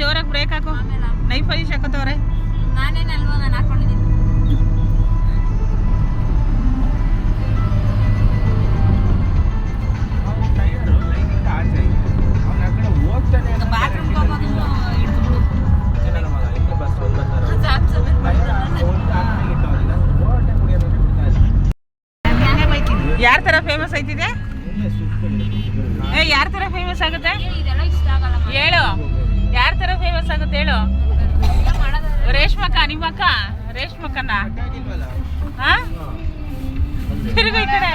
ಜೋರಾಗಿ ಬ್ರೇಕ್ ಹಾಕು. ನೈಫ್ ಅಲ್ಲಿ ಹಾಕೋತವ್ರೆ ನಾನೇನಲ್ವಾ ನಾನು ಹಾಕೊಂಡಿದ್ದೀನಿ. ರೇಷ್ಮಕ್ಕ ನಿಮ್ಮಕ್ಕ ರೇಷ್ಮಕ್ಕನ ಹಾ? ತಿರುಗು ಈ ಕಡೆ.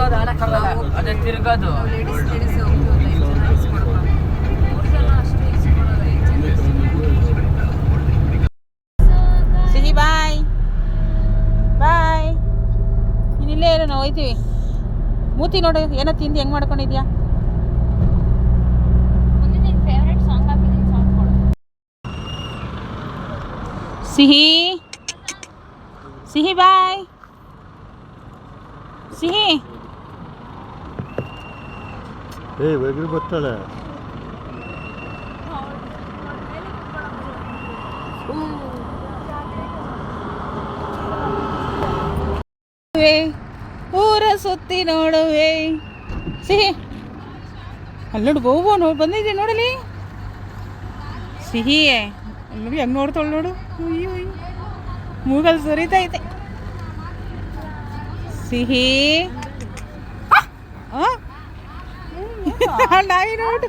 ಅದು ಆಡಕ್ಕಾಗಲ್ಲ ಅದೇ ತಿರ್ಗೋದು ಸಿಹಿ ಬಾಯ್ ಬಾಯ್ ನೀನ್ ಹೋಯ್ತೀವಿ ಮೂತಿ ನೋಡು ಏನೋ ತಿಂದು ಹೆಂಗ್ ಮಾಡ್ಕೊಂಡಿದ್ಯಾ? ಸಿಹಿ. ಸಿಹಿ ಬಾಯ್. ಸಿಹಿ. ಏ ಒಗ್ರಿ ಬರ್ತಾಳೆ. ನೋಡುವೆ, ಸುತ್ತಿ ನೋಡುವೆ. ಸಿಹಿ. ಅಲ್ಲಿ ನೋಡು ಬಹು ನೋಡಿ ಬಂದಿದ್ದೆ ನೋಡಲಿ? ಸಿಹಿಯೇ. ಅಲ್ಲಿ ನೋಡಿ ಹೆಂಗೆ ನೋಡ್ತಾಳೆ ನೋಡು. ಅಯ್ಯೋ ಅಯ್ಯೋ. ಮೂಗಲ್ ಸುರಿತೈತೆ ಸಿಹಿ. ನಾಯಿ ನೋಡಿ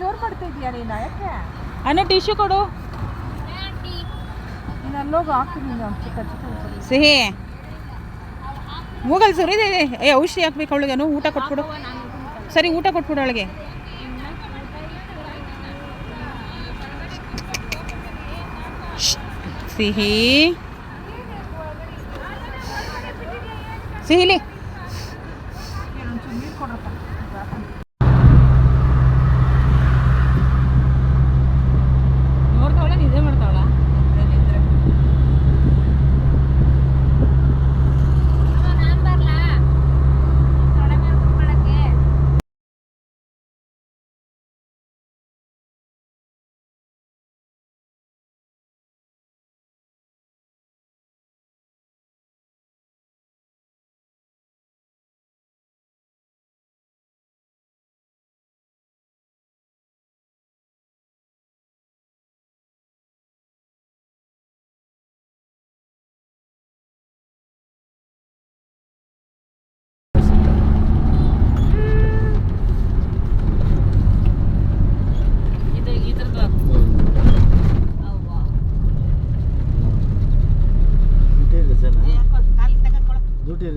ಜೋರು ಮಾಡ್ತಾ ಇದೀಯ ನೀನು ಯಾಕೆ? ಅನ್ನ ಟಿಶ್ಯೂ ಕೊಡು. ನೀನು ಹಾಕ್ತೀನಿ ನೀನು ಚಿಕ್ಕ ಚಿಕ್ಕ ಒಂದ್ಸರಿ. ಮೂಗಲ್ ಇದೆ ಏ ಔಷಧಿ ಹಾಕ್ಬೇಕು ಅವಳಿಗೆ ಊಟ ಕೊಟ್ಬಿಡು. ಸರಿ ಊಟ ಕೊಟ್ಬಿಡು ಅವಳಿಗೆ. ಸಿಹಿ. ಸಿಹಿಲಿ.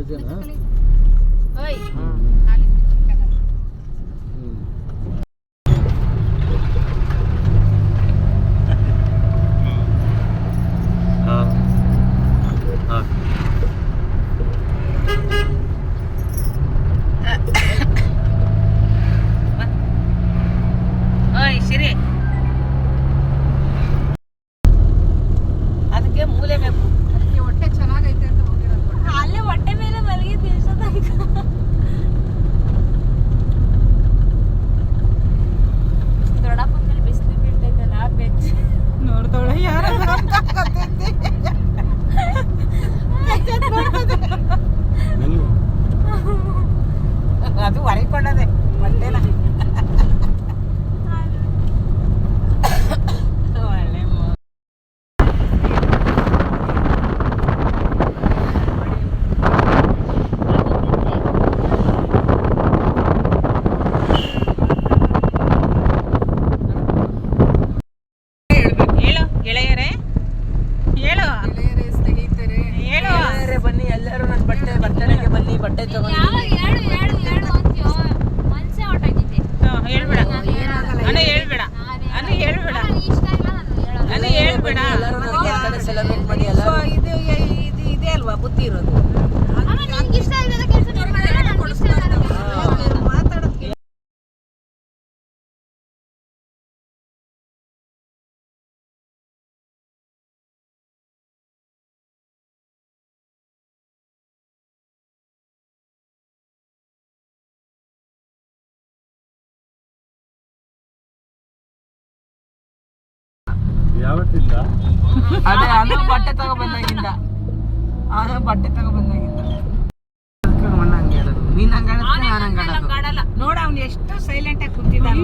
Vereceğim. ಇದೆ ಅಲ್ವಾ ಬುದ್ಧಿ ಇರೋದು? ಯಾವತ್ತಿಂದ? ಅದೇ ಅದು ಬಟ್ಟೆ ತಗೊಬಂದಾಗಿಂದ ಅದು ಬಟ್ಟೆ ಬಂದಾಗಿಂದ. ಹಂಗೆ ಹೇಳೋದು ನೀನ್ ಹಂಗೆ ಹೇಳೋದು ನಾನು ಹಂಗೆ ಹೇಳೋದು ಆಡಲ್ಲ ನೋಡ ಅವ್ನು ಎಷ್ಟು ಸೈಲೆಂಟ್ ಆಗಿ ಕೂತಿದ್ದಾನೆ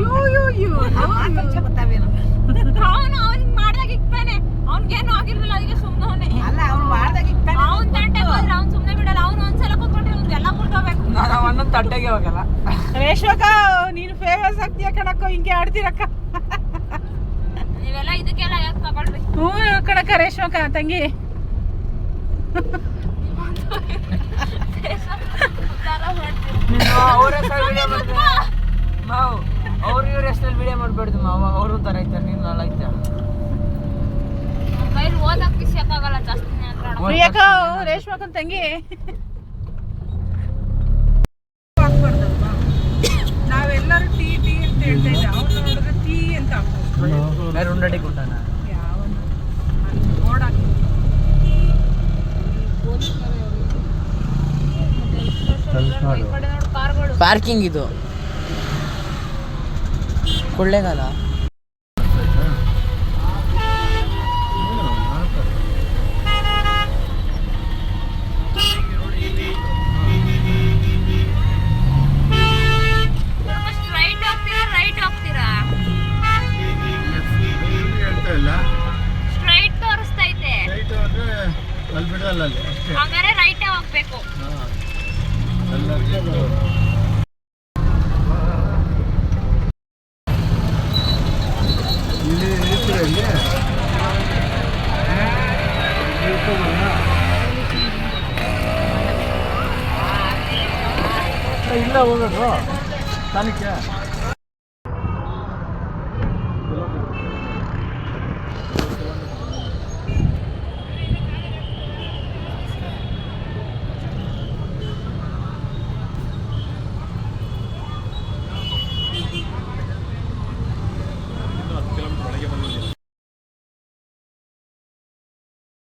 ಅವನು ಅವ್ನಿಗೆ ಮಾಡ್ದಾಗ ಇಕ್ತಾನೆ. ಅವ್ನಿಗೇನು ಆಗಿರ್ಲಿಲ್ಲ ಅದಕ್ಕೆ ಸುಮ್ಮನೆ ಅಲ್ಲ ಅವ್ನು ಮಾಡ್ದಾಗ ಇಕ್ತಾನೆ. ಅವ್ನ್ ತಂಟೆ ಹೋದ್ರೆ ಅವ್ನ್ ಸುಮ್ನೆ ಬಿಡಲ್ಲ. ಅವ್ನು ಒಂದ್ಸಲ ಕೂತ್ಕೊಂಡ್ರೆ ಎಲ್ಲ ಮುರ್ಕೋಬೇಕು. ನಾನು ಅವನ ತಟ್ಟೆಗೆ ಹೋಗಲ್ಲ. ರೇಷ್ಮಕ ನೀನು ಫೇಮಸ್ ಆಗ್ತೀಯ ಕಣಕ್ಕ ಹಿಂಗೆ ಆಡ್ತೀರಕ್ಕ. ನೀವೆಲ್ಲ ಇದಕ್ಕೆಲ್ಲ ಯಾಕೆ ತಗೊಳ್ರಿ? ಹ್ಞೂ ಕಣಕ್ಕ ರೇಷ್ಮಕ ತಂಗಿ. ಮಾವು ಅವ್ರ ಇವ್ರ ವಿಡಿಯೋ ಮಾಡ್ಬೇಡ್ದು ಮಾವ ಅವರು ಐತಾರೆ ನೀನು ನಾಳೆ ಐತೆ. ಮೊಬೈಲ್ ಜಾಸ್ತಿ ತಂಗಿ. ಕಡೆ ನೋಡು ಕಾರ್ಗಳು ಪಾರ್ಕಿಂಗ್ ಇದು. ಕೊಳ್ಳೇಗಾಲ. ಅಲ್ಲಿ ಬಿಡಲ್ಲ ಅಲ್ಲಿ ಅಷ್ಟೇ. ಹಂಗಾರೆ ರೈಟೇ ಹೋಗ್ಬೇಕು. ಇಲ್ಲಿ ಇರ್ತೀರ ಇಲ್ಲಿ. ಇಲ್ಲ ಹೋಗೋದು ಸ್ಥಾನಕ್ಕೆ